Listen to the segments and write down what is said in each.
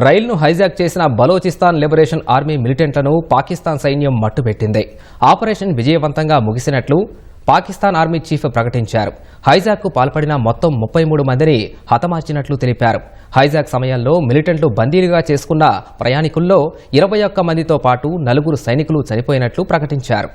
రైల్ను hijack చేసిన Balochistan liberation army మిలిటెంట్లను పాకిస్తాన్ సైన్యం మట్టుపెట్టింది ఆపరేషన్ విజయవంతంగా ముగిసినట్లు పాకిస్తాన్ ఆర్మీ చీఫ్ ప్రకటించారు. హైజాక్కు పాల్పడిన మొత్తం ముప్పై మూడు మందిని హతమార్చినట్లు తెలిపారు. హైజాక్ సమయంలో మిలిటెంట్లు బందీలుగా చేసుకున్న ప్రయాణికుల్లో ఇరవై ఒక్క మందితో పాటు నలుగురు సైనికులు చనిపోయినట్లు ప్రకటించారు.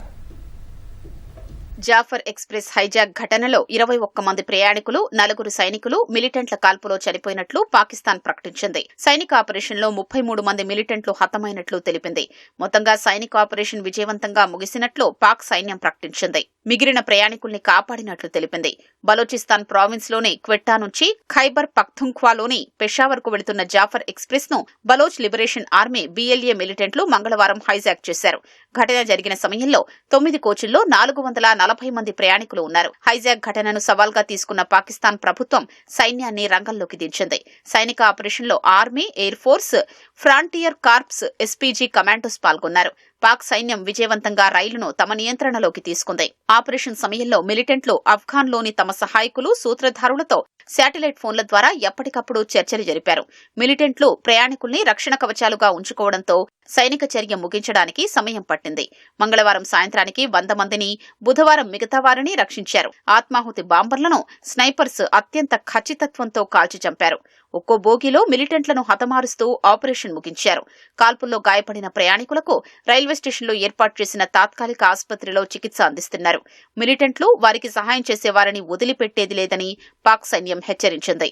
జాఫర్ ఎక్స్ప్రెస్ హైజాక్ ఘటనలో ఇరవై ఒక్క మంది ప్రయాణికులు నలుగురు సైనికులు మిలిటెంట్ల కాల్పులో చనిపోయినట్లు పాకిస్తాన్ ప్రకటించింది. సైనిక ఆపరేషన్లో ముప్పై మూడు మంది మిలిటెంట్లు హతమైనట్లు తెలిపింది. మొత్తంగా సైనిక ఆపరేషన్ విజయవంతంగా ముగిసినట్లు పాక్ సైన్యం ప్రకటించింది. మిగిలిన ప్రయాణికుల్ని కాపాడినట్లు తెలిపింది. బలోచిస్తాన్ ప్రావిన్స్లోని క్వెట్టా నుంచి ఖైబర్ పఖ్తుంఖ్వాలోని పెషావర్కు వెళుతున్న జాఫర్ ఎక్స్ప్రెస్ను బలోచ్ లిబరేషన్ ఆర్మీ బీఎల్ఏ మిలిటెంట్లు మంగళవారం హైజాక్ చేశారు. ఘటన జరిగిన సమయంలో తొమ్మిది కోచుల్లో నాలుగు వందల నలభై మంది ప్రయాణికులు ఉన్నారు. హైజాక్ ఘటనను సవాల్గా తీసుకున్న పాకిస్తాన్ ప్రభుత్వం సైన్యాన్ని రంగంలోకి దించింది. సైనిక ఆపరేషన్లో army air force frontier corps SPG commandos పాల్గొన్నారు. పాక్ సైన్యం విజయవంతంగా రైలును తమ నియంత్రణలోకి తీసుకుంది. ఆపరేషన్ సమయంలో మిలిటెంట్లు ఆఫ్ఘాన్లోని తమ సహాయకులు సూత్రధారులతో శాటిలైట్ ఫోన్ల ద్వారా ఎప్పటికప్పుడు చర్చలు జరిపారు. మిలిటెంట్లు ప్రయాణికుల్ని రక్షణ కవచాలుగా ఉంచుకోవడంతో సైనిక చర్య ముగించడానికి సమయం పట్టింది. మంగళవారం సాయంత్రానికి వంద మందిని బుధవారం మిగతా వారిని రక్షించారు. ఆత్మాహుతి బాంబర్లను స్నైపర్స్ అత్యంత ఖచ్చితత్వంతో కాల్చి చంపారు. ఒక్కో బోగిలో మిలిటెంట్లను హతమారుస్తూ ఆపరేషన్ ముగించారు. కాల్పుల్లో గాయపడిన ప్రయాణికులకు రైల్వే స్టేషన్లో ఏర్పాటు చేసిన తాత్కాలిక ఆసుపత్రిలో చికిత్స అందిస్తున్నారు. మిలిటెంట్లు వారికి సహాయం చేసే వారిని వదిలిపెట్టేది లేదని పాక్ సైన్యం హెచ్చరించింది.